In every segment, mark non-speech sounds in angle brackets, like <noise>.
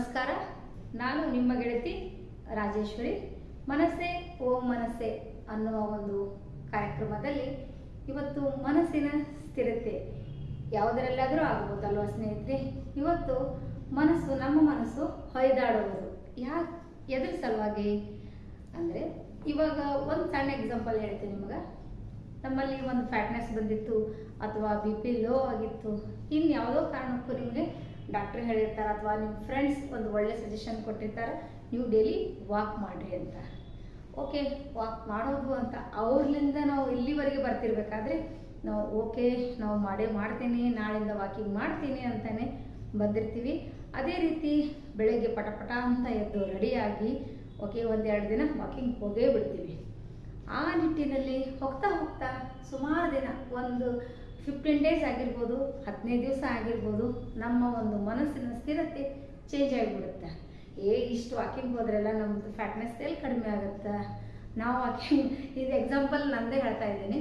ನಮಸ್ಕಾರ. ನಾನು ನಿಮ್ಮ ಗೆಳತಿ ರಾಜೇಶ್ವರಿ. ಮನಸ್ಸೇ ಓ ಮನಸ್ಸೇ ಅನ್ನುವ ಒಂದು ಕಾರ್ಯಕ್ರಮದಲ್ಲಿ ಇವತ್ತು ಮನಸ್ಸಿನ ಸ್ಥಿರತೆ ಯಾವುದರಲ್ಲಾದರೂ ಆಗ್ಬೋದಲ್ವಾ ಸ್ನೇಹಿತರೆ? ಇವತ್ತು ಮನಸ್ಸು ನಮ್ಮ ಮನಸ್ಸು ಹೊಯ್ದಾಡುವುದು. ಯಾಕೆ ಎದ್ರ ಸಲುವಾಗಿ? ಅಂದರೆ ಇವಾಗ ಒಂದು ಸಣ್ಣ ಎಕ್ಸಾಂಪಲ್ ಹೇಳ್ತೀನಿ ನಿಮಗೆ. ನಮ್ಮಲ್ಲಿ ಒಂದು ಫ್ಯಾಟ್ನೆಸ್ ಬಂದಿತ್ತು ಅಥವಾ ಬಿ ಪಿ ಲೋ ಆಗಿತ್ತು. ಇನ್ಯಾವುದೋ ಕಾರಣಕ್ಕೂ ನಿಮಗೆ ಡಾಕ್ಟ್ರ್ ಹೇಳಿರ್ತಾರೆ ಅಥವಾ ನಿಮ್ಮ ಫ್ರೆಂಡ್ಸ್ ಒಂದು ಒಳ್ಳೆ ಸಜೆಷನ್ ಕೊಟ್ಟಿರ್ತಾರೆ, ನೀವು ಡೈಲಿ ವಾಕ್ ಮಾಡಿರಿ ಅಂತ. ಓಕೆ ವಾಕ್ ಮಾಡೋದು ಅಂತ. ಅವ್ರಲಿಂದ ನಾವು ಇಲ್ಲಿವರೆಗೆ ಬರ್ತಿರ್ಬೇಕಾದ್ರೆ ನಾವು ಓಕೆ ನಾವು ಮಾಡೇ ಮಾಡ್ತೀನಿ, ನಾಳಿಂದ ವಾಕಿಂಗ್ ಮಾಡ್ತೀನಿ ಅಂತಲೇ ಬಂದಿರ್ತೀವಿ. ಅದೇ ರೀತಿ ಬೆಳಗ್ಗೆ ಪಟಪಟ ಪಟ ಅಂತ ಎದ್ದು ರೆಡಿಯಾಗಿ ಓಕೆ ಒಂದೆರಡು ದಿನ ವಾಕಿಂಗ್ ಹೋಗೇ ಬಿಡ್ತೀವಿ. ಆ ನಿಟ್ಟಿನಲ್ಲಿ ಹೋಗ್ತಾ ಹೋಗ್ತಾ ಸುಮಾರು ದಿನ, ಒಂದು ಫಿಫ್ಟೀನ್ ಡೇಸ್ ಆಗಿರ್ಬೋದು, ಹದಿನೈದು ದಿವಸ ಆಗಿರ್ಬೋದು, ನಮ್ಮ ಒಂದು ಮನಸ್ಸಿನ ಸ್ಥಿರತೆ ಚೇಂಜ್ ಆಗಿಬಿಡುತ್ತೆ. ಏ, ಇಷ್ಟು ವಾಕಿಂಗ್ ಹೋದ್ರೆಲ್ಲ ನಮ್ಮದು ಫ್ಯಾಟ್ನೆಸ್ ಎಲ್ಲಿ ಕಡಿಮೆ ಆಗುತ್ತೆ? ನಾವು ವಾಕಿಂಗ್ <laughs> ಇದು ಎಕ್ಸಾಂಪಲ್ ನಂದೇ ಹೇಳ್ತಾ ಇದ್ದೀನಿ.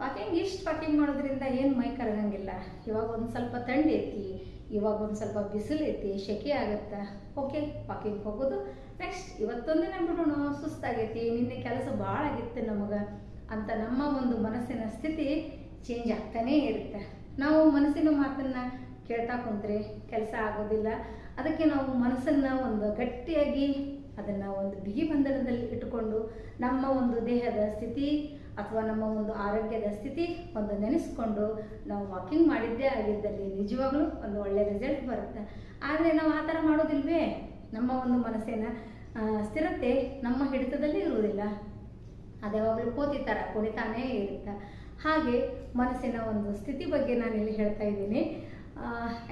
ವಾಕಿಂಗ್ ಇಷ್ಟು ವಾಕಿಂಗ್ ಮಾಡೋದ್ರಿಂದ ಏನು ಮೈ ಕರಗಂಗಿಲ್ಲ. ಇವಾಗ ಒಂದು ಸ್ವಲ್ಪ ಐತಿ, ಇವಾಗ ಒಂದು ಸ್ವಲ್ಪ ಬಿಸಿಲು ಐತಿ ಸೆಕೆ ಆಗುತ್ತೆ. ಓಕೆ ವಾಕಿಂಗ್ ಹೋಗೋದು. ನೆಕ್ಸ್ಟ್ ಇವತ್ತೊಂದಿನ ಬಿಡೋಣ, ಸುಸ್ತಾಗೈತಿ, ನಿನ್ನೆ ಕೆಲಸ ಭಾಳ ಆಗಿತ್ತು ನಮಗೆ ಅಂತ ನಮ್ಮ ಒಂದು ಮನಸ್ಸಿನ ಸ್ಥಿತಿ ಚೇಂಜ್ ಆಗ್ತಾನೇ ಇರುತ್ತೆ. ನಾವು ಮನಸ್ಸಿನ ಮಾತನ್ನು ಕೇಳ್ತಾ ಕುಂತ್ರೆ ಕೆಲಸ ಆಗೋದಿಲ್ಲ. ಅದಕ್ಕೆ ನಾವು ಮನಸ್ಸನ್ನು ಒಂದು ಗಟ್ಟಿಯಾಗಿ ಅದನ್ನು ಒಂದು ಬಿಗಿ ಬಂಧನದಲ್ಲಿ ಇಟ್ಟುಕೊಂಡು ನಮ್ಮ ಒಂದು ದೇಹದ ಸ್ಥಿತಿ ಅಥವಾ ನಮ್ಮ ಒಂದು ಆರೋಗ್ಯದ ಸ್ಥಿತಿ ಒಂದು ನೆನೆಸ್ಕೊಂಡು ನಾವು ವಾಕಿಂಗ್ ಮಾಡಿದ್ದೇ ಆಗಿದ್ದಲ್ಲಿ ನಿಜವಾಗ್ಲೂ ಒಂದು ಒಳ್ಳೆಯ ರಿಸಲ್ಟ್ ಬರುತ್ತೆ. ಆದರೆ ನಾವು ಆ ಥರ ಮಾಡೋದಿಲ್ವೇ? ನಮ್ಮ ಒಂದು ಮನಸ್ಸಿನ ಸ್ಥಿರತೆ ನಮ್ಮ ಹಿಡಿತದಲ್ಲಿ ಇರುವುದಿಲ್ಲ. ಅದ್ಯಾವಾಗಲೂ ಕೋತಿ ಥರ ಕುಣಿತಾನೇ ಇರುತ್ತೆ. ಹಾಗೆ ಮನಸ್ಸಿನ ಒಂದು ಸ್ಥಿತಿ ಬಗ್ಗೆ ನಾನು ಇಲ್ಲಿ ಹೇಳ್ತಾ ಇದ್ದೀನಿ.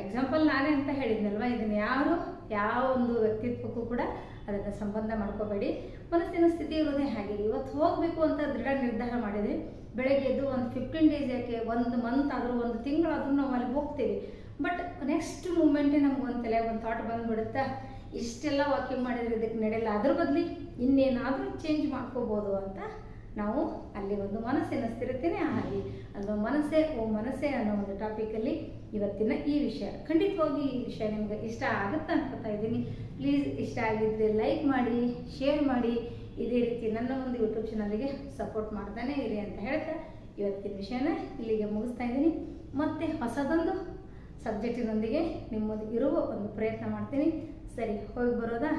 ಎಕ್ಸಾಂಪಲ್ ನಾನೇ ಅಂತ ಹೇಳಿದ್ನಲ್ವ? ಇದನ್ನು ಯಾರು, ಯಾವ ಒಂದು ವ್ಯಕ್ತಿತ್ವಕ್ಕೂ ಕೂಡ ಅದನ್ನು ಸಂಬಂಧ ಮಾಡ್ಕೋಬೇಡಿ. ಮನಸ್ಸಿನ ಸ್ಥಿತಿ ಇರೋದೇ ಹಾಗೆ. ಇವತ್ತು ಹೋಗಬೇಕು ಅಂತ ದೃಢ ನಿರ್ಧಾರ ಮಾಡಿದ್ವಿ ಬೆಳಗ್ಗೆ ಎದ್ದು ಒಂದು ಫಿಫ್ಟೀನ್ ಡೇಸ್ ಯಾಕೆ ಒಂದು ಮಂತ್ ಆದರೂ, ಒಂದು ತಿಂಗಳಾದರೂ ನಾವು ಅಲ್ಲಿ ಹೋಗ್ತೀವಿ. ಬಟ್ ನೆಕ್ಸ್ಟ್ ಮೂಮೆಂಟೇ ನಮ್ಗೆ ಒಂದು ತಲೆ, ಒಂದು ಥಾಟ್ ಬಂದ್ಬಿಡುತ್ತಾ, ಇಷ್ಟೆಲ್ಲ ವಾಕಿಂಗ್ ಮಾಡಿದರೆ ಇದಕ್ಕೆ ನಡೆಯಲ್ಲ. ಅದ್ರ ಬದಲಿ ಇನ್ನೇನಾದರೂ ಚೇಂಜ್ ಮಾಡ್ಕೋಬೋದು ಅಂತ ನಾವು ಅಲ್ಲಿ ಒಂದು ಮನಸ್ಸಿನ ಸ್ಥಿರತೆನೇ ಆಗಲಿ ಅಥವಾ ಮನಸ್ಸೇ, ಓ ಮನಸ್ಸೇ ಅನ್ನೋ ಒಂದು ಟಾಪಿಕಲ್ಲಿ ಇವತ್ತಿನ ಈ ವಿಷಯ. ಖಂಡಿತವಾಗಿ ಈ ವಿಷಯ ನಿಮ್ಗೆ ಇಷ್ಟ ಆಗುತ್ತೆ ಅನ್ಕೋತಾ ಇದ್ದೀನಿ. ಪ್ಲೀಸ್ ಇಷ್ಟ ಆಗಿದ್ದರೆ ಲೈಕ್ ಮಾಡಿ ಶೇರ್ ಮಾಡಿ. ಇದೇ ರೀತಿ ನನ್ನ ಒಂದು ಯೂಟ್ಯೂಬ್ ಚಾನಲ್ಗೆ ಸಪೋರ್ಟ್ ಮಾಡ್ತಾನೆ ಇರಿ ಅಂತ ಹೇಳ್ತಾ ಇವತ್ತಿನ ವಿಷಯನ ಇಲ್ಲಿಗೆ ಮುಗಿಸ್ತಾ ಇದ್ದೀನಿ. ಮತ್ತೆ ಹೊಸದೊಂದು ಸಬ್ಜೆಕ್ಟಿನೊಂದಿಗೆ ನಿಮ್ಮದು ಇರುವ ಒಂದು ಪ್ರಯತ್ನ ಮಾಡ್ತೀನಿ. ಸರಿ, ಹೋಗಿ ಬರೋದಾ?